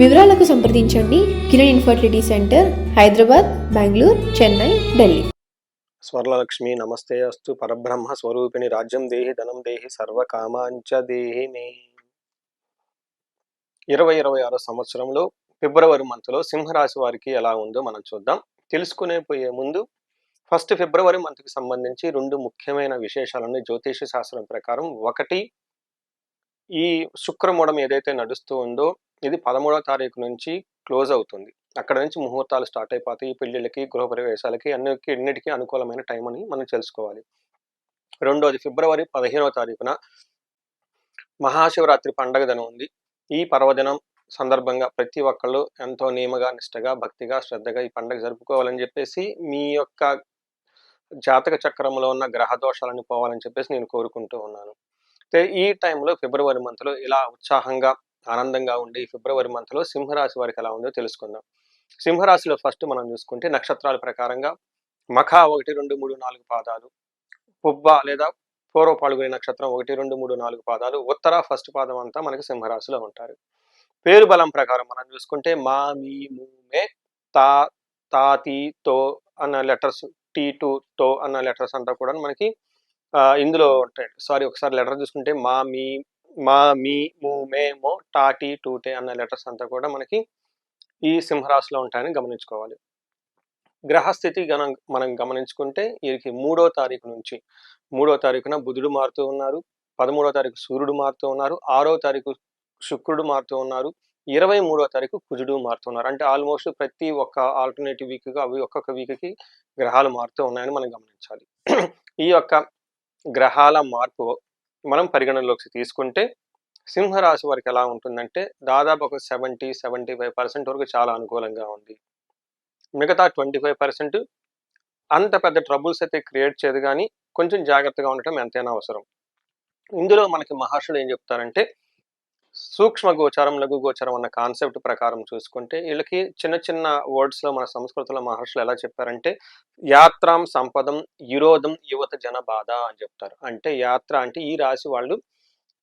వివరాలకు సంప్రదించండి. Kiran infertility centre Hyderabad Bengaluru Chennai Delhi. Swarnalakshmi నమస్తే అస్తు పరబ్రహ్మ స్వరూపిణి రాజ్యం దేహి ధనం దేహి సర్వకామాంచ దేహి మే. ఇరవై ఇరవై ఆరో సంవత్సరంలో ఫిబ్రవరి మంత్లో సింహరాశి వారికి ఎలా ఉందో మనం చూద్దాం. తెలుసుకునే పోయే ముందు ఫస్ట్ ఫిబ్రవరి మంత్కి సంబంధించి రెండు ముఖ్యమైన విశేషాలను జ్యోతిష శాస్త్రం ప్రకారం. ఒకటి ఈ శుక్రమూఢం ఏదైతే నడుస్తూ ఉందో ఇది పదమూడవ తారీఖు నుంచి క్లోజ్ అవుతుంది. అక్కడ నుంచి ముహూర్తాలు స్టార్ట్ అయిపోతాయి. పెళ్ళిళ్ళకి గృహప్రవేశాలకి అన్నిటికీ అన్నిటికీ అనుకూలమైన టైం అని మనం తెలుసుకోవాలి. రెండోది ఫిబ్రవరి పదిహేనవ తారీఖున మహాశివరాత్రి పండగ దినం ఉంది. ఈ పర్వదినం సందర్భంగా ప్రతి ఒక్కళ్ళు ఎంతో నియమగా నిష్టగా భక్తిగా శ్రద్ధగా ఈ పండగ జరుపుకోవాలని చెప్పేసి మీ యొక్క జాతక చక్రంలో ఉన్న గ్రహ దోషాలను పోవాలని చెప్పేసి నేను కోరుకుంటూ ఉన్నాను. ఈ టైంలో ఫిబ్రవరి మంత్లో ఇలా ఉత్సాహంగా ఆనందంగా ఉండి ఫిబ్రవరి మంత్లో సింహరాశి వారికి ఎలా ఉందో తెలుసుకుందాం. సింహరాశిలో ఫస్ట్ మనం చూసుకుంటే నక్షత్రాల ప్రకారంగా మఖ ఒకటి రెండు మూడు నాలుగు పాదాలు పుబ్బ లేదా పూర్వ పాల్గొనే నక్షత్రం ఒకటి రెండు మూడు నాలుగు పాదాలు ఉత్తర ఫస్ట్ పాదం అంతా మనకి సింహరాశిలో ఉంటారు. పేరు బలం ప్రకారం మనం చూసుకుంటే మా మీ మూమే మే తా తాతి తో అన్న లెటర్స్ టీ టు తో అన్న లెటర్స్ అంతా కూడా మనకి ఇందులో ఉంటాయి. సారీ ఒకసారి లెటర్ చూసుకుంటే మా మీ మా మీ మూ మే మో టాటి టూటే అన్న లెటర్స్ అంతా కూడా మనకి ఈ సింహరాశిలో ఉంటాయని గమనించుకోవాలి. గ్రహస్థితి గనం మనం గమనించుకుంటే వీరికి మూడో తారీఖు నుంచి మూడో తారీఖున బుధుడు మారుతూ ఉన్నారు పదమూడో తారీఖు సూర్యుడు మారుతూ ఉన్నారు ఆరో తారీఖు శుక్రుడు మారుతూ ఉన్నారు ఇరవై మూడో తారీఖు కుజుడు మారుతున్నారు అంటే ఆల్మోస్ట్ ప్రతి ఒక్క ఆల్టర్నేటివ్ వీక్గా అవి ఒక్కొక్క వీక్కి గ్రహాలు మారుతూ ఉన్నాయని మనం గమనించాలి. ఈ యొక్క గ్రహాల మార్పు మనం పరిగణనలోకి తీసుకుంటే సింహరాశి వారికి ఎలా ఉంటుందంటే దాదాపు ఒక సెవెంటీ సెవెంటీ ఫైవ్ పర్సెంట్ వరకు చాలా అనుకూలంగా ఉంది. మిగతా ట్వంటీ ఫైవ్ పర్సెంట్ అంత పెద్ద ట్రబుల్స్ అయితే క్రియేట్ చేయదు కానీ కొంచెం జాగ్రత్తగా ఉండటం ఎంతైనా అవసరం. ఇందులో మనకి మహర్షులు ఏం చెప్తారంటే సూక్ష్మ గోచారం లఘు గోచారం అన్న కాన్సెప్ట్ ప్రకారం చూసుకుంటే వీళ్ళకి చిన్న చిన్న వర్డ్స్లో మన సంస్కృతిలో మహర్షులు ఎలా చెప్పారంటే యాత్రాం సంపదం యురోధం యువత జన బాధ అని చెప్తారు. అంటే యాత్ర అంటే ఈ రాశి వాళ్ళు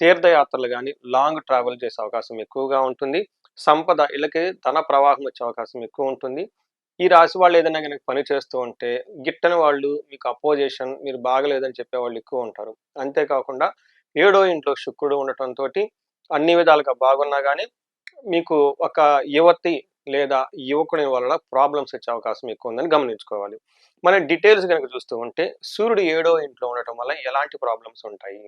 తీర్థయాత్రలు కానీ లాంగ్ ట్రావెల్ చేసే అవకాశం ఎక్కువగా ఉంటుంది. సంపద వీళ్ళకి ధన ప్రవాహం వచ్చే అవకాశం ఎక్కువ ఉంటుంది. ఈ రాశి వాళ్ళు ఏదైనా కనుక పని చేస్తూ ఉంటే గిట్టని వాళ్ళు మీకు అపోజిషన్ మీరు బాగలేదని చెప్పే వాళ్ళు ఎక్కువ ఉంటారు. అంతేకాకుండా ఏడో ఇంట్లో శుక్రుడు ఉండటంతో అన్ని విధాలుగా బాగున్నా కానీ మీకు ఒక యువతి లేదా యువకుని వల్ల ప్రాబ్లమ్స్ వచ్చే అవకాశం ఎక్కువ ఉందని గమనించుకోవాలి. మనం డీటెయిల్స్ కనుక చూస్తూ ఉంటే సూర్యుడు ఏడో ఇంట్లో ఉండటం వల్ల ఎలాంటి ప్రాబ్లమ్స్ ఉంటాయి?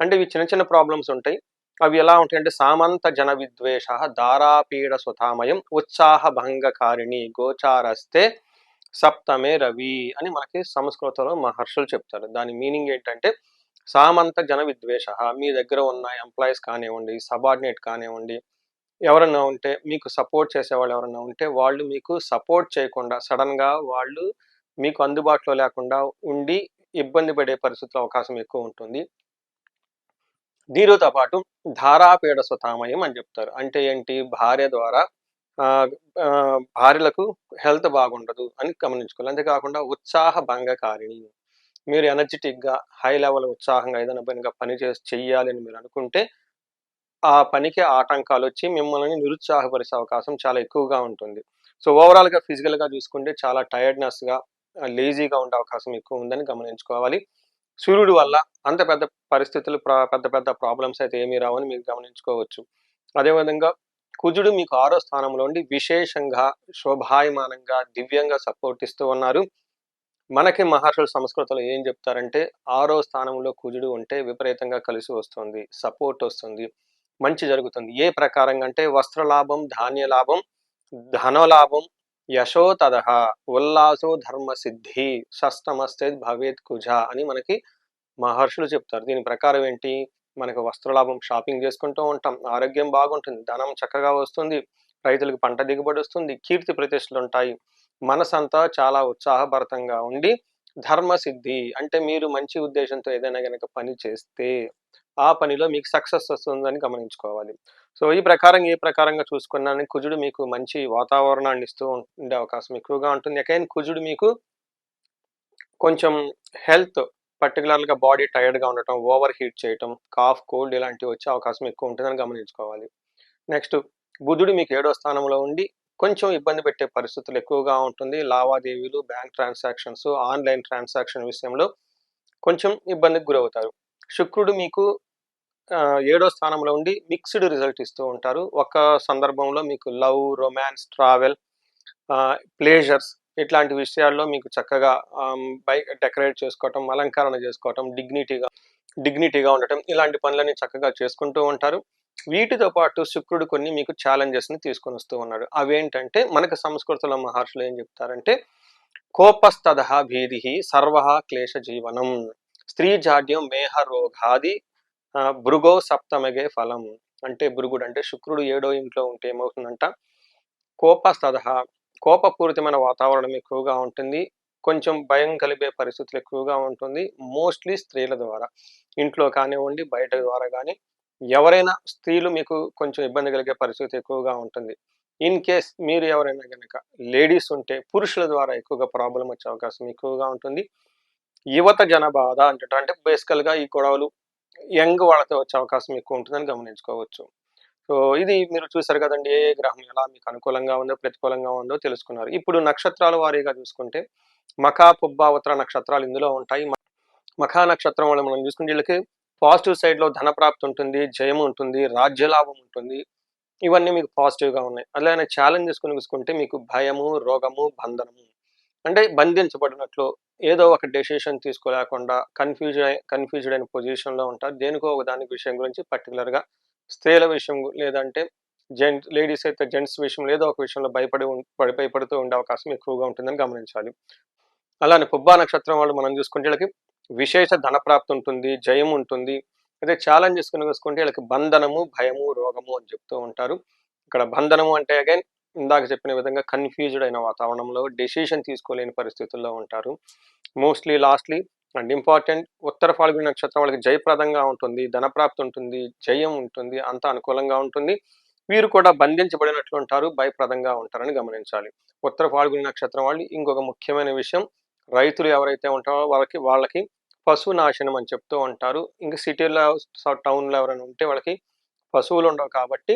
అంటే ఇవి చిన్న చిన్న ప్రాబ్లమ్స్ ఉంటాయి. అవి ఎలా ఉంటాయి అంటే సామంత జన విద్వేష దారాపీడ సుతామయం ఉత్సాహ భంగకారిణి గోచారస్తే సప్తమే రవి అని మనకి సంస్కృతంలో మహర్షులు చెప్తారు. దాని మీనింగ్ ఏంటంటే సామంత జన విద్వేష. మీ దగ్గర ఉన్న ఎంప్లాయీస్ కానివ్వండి సబార్డినేట్ కానివ్వండి ఎవరన్నా ఉంటే మీకు సపోర్ట్ చేసేవాళ్ళు ఎవరన్నా ఉంటే వాళ్ళు మీకు సపోర్ట్ చేయకుండా సడన్గా వాళ్ళు మీకు అందుబాటులో లేకుండా ఉండి ఇబ్బంది పడే పరిస్థితుల అవకాశం ఎక్కువ ఉంటుంది. దీనితో పాటు ధారాపీడ స్వతామయం అని చెప్తారు. అంటే ఏంటి? భార్య ద్వారా భార్యలకు హెల్త్ బాగుండదు అని గమనించుకోవాలి. అంతేకాకుండా ఉత్సాహ భంగకారిణి. మీరు ఎనర్జెటిక్గా హై లెవెల్ ఉత్సాహంగా ఏదైనా పనిగా పని చేసి చెయ్యాలి అని మీరు అనుకుంటే ఆ పనికి ఆటంకాలు వచ్చి మిమ్మల్ని నిరుత్సాహపరిచే అవకాశం చాలా ఎక్కువగా ఉంటుంది. సో ఓవరాల్గా ఫిజికల్గా చూసుకుంటే చాలా టైర్డ్నెస్గా లేజీగా ఉండే అవకాశం ఎక్కువ ఉందని గమనించుకోవాలి. సూర్యుడు వల్ల అంత పెద్ద పరిస్థితులు పెద్ద పెద్ద ప్రాబ్లమ్స్ అయితే ఏమీ రావని మీరు గమనించుకోవచ్చు. అదేవిధంగా కుజుడు మీకు ఆరో స్థానంలో ఉండి విశేషంగా శోభాయమానంగా దివ్యంగా సపోర్ట్ ఇస్తూ ఉన్నారు. మనకి మహర్షులు సంస్కృతంలో ఏం చెప్తారంటే ఆరో స్థానంలో కుజుడు ఉంటే విపరీతంగా కలిసి వస్తుంది సపోర్ట్ వస్తుంది మంచి జరుగుతుంది. ఏ ప్రకారంగా అంటే వస్త్రలాభం ధాన్య లాభం ధనలాభం యశో తదహ ఉల్లాసో ధర్మ సిద్ధి షష్టమస్తే భవేత్ కుజ అని మనకి మహర్షులు చెప్తారు. దీని ప్రకారం ఏంటి? మనకు వస్త్రలాభం షాపింగ్ చేసుకుంటూ ఉంటాం ఆరోగ్యం బాగుంటుంది ధనం చక్కగా వస్తుంది రైతులకు పంట దిగుబడి వస్తుంది కీర్తి ప్రతిష్టలు ఉంటాయి మనసంతా చాలా ఉత్సాహభరితంగా ఉండి ధర్మసిద్ధి అంటే మీరు మంచి ఉద్దేశంతో ఏదైనా కనుక పని చేస్తే ఆ పనిలో మీకు సక్సెస్ వస్తుందని గమనించుకోవాలి. సో ఈ ప్రకారం ఏ ప్రకారంగా చూసుకున్నాను. కుజుడు మీకు మంచి వాతావరణాన్ని ఇస్తూ ఉండే అవకాశం ఎక్కువగా ఉంటుంది. అగైన్ కుజుడు మీకు కొంచెం హెల్త్ పర్టికులర్గా బాడీ టైర్డ్గా ఉండటం ఓవర్ హీట్ చేయటం కాఫ్ కోల్డ్ ఇలాంటివి వచ్చే అవకాశం ఎక్కువ ఉంటుందని గమనించుకోవాలి. నెక్స్ట్ బుధుడు మీకు ఏడో స్థానంలో ఉండి కొంచెం ఇబ్బంది పెట్టే పరిస్థితులు ఎక్కువగా ఉంటుంది. లావాదేవీలు బ్యాంక్ ట్రాన్సాక్షన్స్ ఆన్లైన్ ట్రాన్సాక్షన్ విషయంలో కొంచెం ఇబ్బందికి గురవుతారు. శుక్రుడు మీకు ఏడో స్థానంలో ఉండి మిక్స్డ్ రిజల్ట్ ఇస్తూ ఉంటారు. ఒక సందర్భంలో మీకు లవ్ రొమాన్స్ ట్రావెల్ ప్లేజర్స్ ఇట్లాంటి విషయాల్లో మీకు చక్కగా బై డెకరేట్ చేసుకోవటం అలంకరణ చేసుకోవటం డిగ్నిటీగా డిగ్నిటీగా ఉండటం ఇలాంటి పనులన్నీ చక్కగా చేసుకుంటూ ఉంటారు. వీటితో పాటు శుక్రుడు కొన్ని మీకు ఛాలెంజెస్ని తీసుకొని వస్తూ ఉన్నాడు. అవేంటంటే మనకు సంస్కృతిలో మహర్షులు ఏం చెప్తారంటే కోపస్తద భీది సర్వ క్లేశ జీవనం స్త్రీ జాడ్యం మేహ రోగాది భృగో సప్తమగే ఫలం. అంటే భృగుడు అంటే శుక్రుడు ఏడో ఇంట్లో ఉంటే ఏమవుతుందంట? కోపస్తద కోపపూరితమైన వాతావరణం ఎక్కువగా ఉంటుంది కొంచెం భయం కలిపే పరిస్థితులు ఎక్కువగా ఉంటుంది మోస్ట్లీ స్త్రీల ద్వారా. ఇంట్లో కానివ్వండి బయట ద్వారా కానీ ఎవరైనా స్త్రీలు మీకు కొంచెం ఇబ్బంది కలిగే పరిస్థితి ఎక్కువగా ఉంటుంది. ఇన్ కేస్ మీరు ఎవరైనా కనుక లేడీస్ ఉంటే పురుషుల ద్వారా ఎక్కువగా ప్రాబ్లం వచ్చే అవకాశం ఎక్కువగా ఉంటుంది. యువత జనబాధ అంటే అంటే బేసికల్గా ఈ గొడవలు యంగ్ వాళ్ళతో వచ్చే అవకాశం ఎక్కువ ఉంటుందని గమనించుకోవచ్చు. సో ఇది మీరు చూసారు కదండి ఏ ఏ గ్రహం ఎలా మీకు అనుకూలంగా ఉందో ప్రతికూలంగా ఉందో తెలుసుకున్నారు. ఇప్పుడు నక్షత్రాల వారీగా చూసుకుంటే మఖా పుబ్బావత్ర నక్షత్రాలు ఇందులో ఉంటాయి. మఖా నక్షత్రం వాళ్ళు మనం చూసుకుంటే వీళ్ళకి పాజిటివ్ సైడ్లో ధన ప్రాప్తి ఉంటుంది జయం ఉంటుంది రాజ్యలాభం ఉంటుంది. ఇవన్నీ మీకు పాజిటివ్గా ఉన్నాయి అలానే ఛాలెంజెస్ కొని మీకు భయము రోగము బంధనము అంటే బంధించబడినట్లు ఏదో ఒక డెసిషన్ తీసుకోలేకుండా కన్ఫ్యూజ్ కన్ఫ్యూజ్డ్ అయిన పొజిషన్లో ఉంటారు. దేనికో ఒక దాని విషయం గురించి పర్టికులర్గా స్త్రీల విషయం లేదంటే జెంట్ లేడీస్ అయితే జెంట్స్ విషయం ఏదో ఒక విషయంలో భయపడి భయపడుతూ ఉండే అవకాశం ఎక్కువగా ఉంటుందని గమనించాలి. అలానే పుబ్బా నక్షత్రం వాళ్ళు మనం చూసుకుంటే వీళ్ళకి విశేష ధన ప్రాప్తి ఉంటుంది జయం ఉంటుంది అదే ఛాలెంజెస్ కనుగొసుకుంటే చూసుకుంటే వీళ్ళకి బంధనము భయము రోగము అని చెప్తూ ఉంటారు. ఇక్కడ బంధనము అంటే అగైన్ ఇందాక చెప్పిన విధంగా కన్ఫ్యూజ్డ్ అయిన వాతావరణంలో డెసిషన్ తీసుకోలేని పరిస్థితుల్లో ఉంటారు. Mostly lastly and important Uttara Phalguni నక్షత్రం వాళ్ళకి జయప్రదంగా ఉంటుంది ధనప్రాప్తి ఉంటుంది జయం ఉంటుంది అంత అనుకూలంగా ఉంటుంది. వీరు కూడా బంధించబడినట్లు ఉంటారు భయప్రదంగా ఉంటారని గమనించాలి. ఉత్తర ఫాల్గుని నక్షత్రం వాళ్ళు ఇంకొక ముఖ్యమైన విషయం రైతులు ఎవరైతే ఉంటారో వాళ్ళకి వాళ్ళకి పశువు నాశనం అని చెప్తూ ఉంటారు. ఇంకా సిటీలో టౌన్లో ఎవరైనా ఉంటే వాళ్ళకి పశువులు ఉండవు కాబట్టి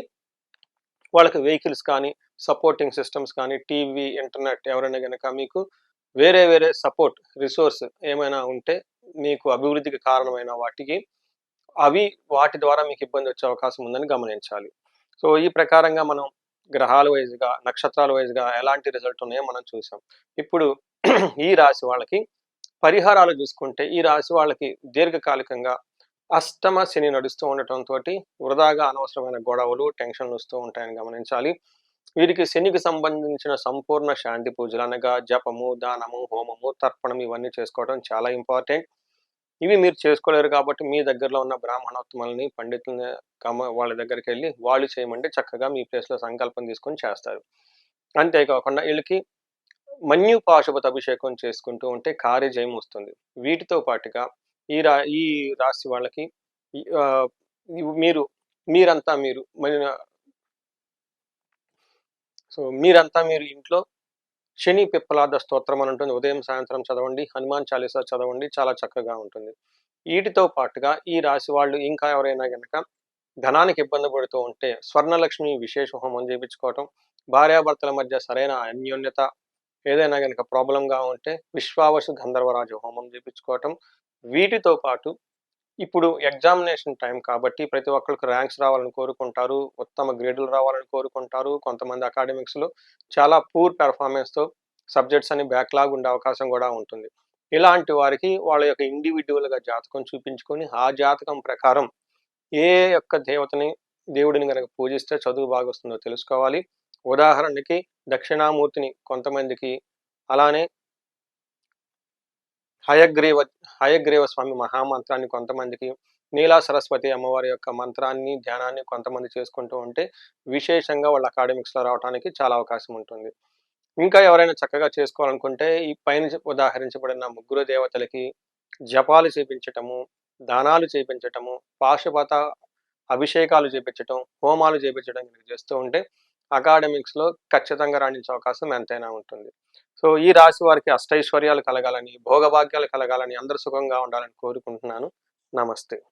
వాళ్ళకి వెహికల్స్ కానీ సపోర్టింగ్ సిస్టమ్స్ కానీ టీవీ ఇంటర్నెట్ ఎవరైనా కనుక మీకు వేరే వేరే సపోర్ట్ రిసోర్స్ ఏమైనా ఉంటే మీకు అభివృద్ధికి కారణమైన వాటికి అవి వాటి ద్వారా మీకు ఇబ్బంది వచ్చే అవకాశం ఉందని గమనించాలి. సో ఈ ప్రకారంగా మనం గ్రహాల వైజ్గా నక్షత్రాల వైజ్గా ఎలాంటి రిజల్ట్ ఉన్నాయో మనం చూసాం. ఇప్పుడు ఈ రాశి వాళ్ళకి పరిహారాలు చూసుకుంటే ఈ రాశి వాళ్ళకి దీర్ఘకాలికంగా అష్టమ శని నడుస్తూ ఉండటంతో వృధాగా అనవసరమైన గొడవలు టెన్షన్లు వస్తూ ఉంటాయని గమనించాలి. వీరికి శనికి సంబంధించిన సంపూర్ణ శాంతి పూజలు అనగా జపము దానము హోమము తర్పణం ఇవన్నీ చేసుకోవడం చాలా ఇంపార్టెంట్. ఇవి మీరు చేసుకోలేరు కాబట్టి మీ దగ్గరలో ఉన్న బ్రాహ్మణోత్తములని పండితులని కమ వాళ్ళ దగ్గరికి వెళ్ళి వాళ్ళు చేయమంటే చక్కగా మీ ప్లేస్లో సంకల్పం తీసుకొని చేస్తారు. అంతేకాకుండా వీళ్ళకి మన్యు పాశుపత అభిషేకం చేసుకుంటూ ఉంటే కార్యజయం వస్తుంది. వీటితో పాటుగా ఈ రా ఈ రాశి వాళ్ళకి మీరు మీరంతా మీరు సో మీరంతా మీరు ఇంట్లో శని పిప్పలాద స్తోత్రం అని ఉంటుంది. ఉదయం సాయంత్రం చదవండి హనుమాన్ చాలీసా చదవండి చాలా చక్కగా ఉంటుంది. వీటితో పాటుగా ఈ రాశి వాళ్ళు ఇంకా ఎవరైనా కనుక ధనానికి ఇబ్బంది పడుతూ ఉంటే స్వర్ణలక్ష్మి విశేష హోమం చేయించుకోవటం భార్యాభర్తల మధ్య సరైన అన్యోన్యత ఏదైనా కనుక ప్రాబ్లంగా ఉంటే విశ్వావసు గంధర్వరాజు హోమం చేయించుకోవటం వీటితో పాటు ఇప్పుడు ఎగ్జామినేషన్ టైం కాబట్టి ప్రతి ఒక్కరికి ర్యాంక్స్ రావాలని కోరుకుంటారు. ఉత్తమ గ్రేడులు రావాలని కోరుకుంటారు. కొంతమంది అకాడమిక్స్లో చాలా పూర్ పెర్ఫార్మెన్స్తో సబ్జెక్ట్స్ అని బ్యాక్లాగ్ ఉండే అవకాశం కూడా ఉంటుంది. ఇలాంటి వారికి వాళ్ళ యొక్క ఇండివిజువల్గా జాతకం చూపించుకొని ఆ జాతకం ప్రకారం ఏ యొక్క దేవతని దేవుడిని కనుక పూజిస్తే చదువు బాగా వస్తుందో తెలుసుకోవాలి. ఉదాహరణకి దక్షిణామూర్తిని కొంతమందికి అలానే హయగ్రీవ హయగ్రీవ స్వామి మహామంత్రాన్ని కొంతమందికి నీలా సరస్వతి అమ్మవారి యొక్క మంత్రాన్ని ధ్యానాన్ని కొంతమంది చేసుకుంటూ ఉంటే విశేషంగా వాళ్ళ అకాడమిక్స్లో రావడానికి చాలా అవకాశం ఉంటుంది. ఇంకా ఎవరైనా చక్కగా చేసుకోవాలనుకుంటే ఈ పైన ఉదాహరించబడిన ముగ్గురు దేవతలకి జపాలు చేపించటము దానాలు చేపించటము పాశుపత అభిషేకాలు చేపించటం హోమాలు చేపించడం చేస్తూ ఉంటే అకాడమిక్స్లో ఖచ్చితంగా రాణించే అవకాశం ఎంతైనా ఉంటుంది. సో ఈ రాశి వారికి అష్టైశ్వర్యాలు కలగాలని భోగభాగ్యాలు కలగాలని అందరు సుఖంగా ఉండాలని కోరుకుంటున్నాను. నమస్తే.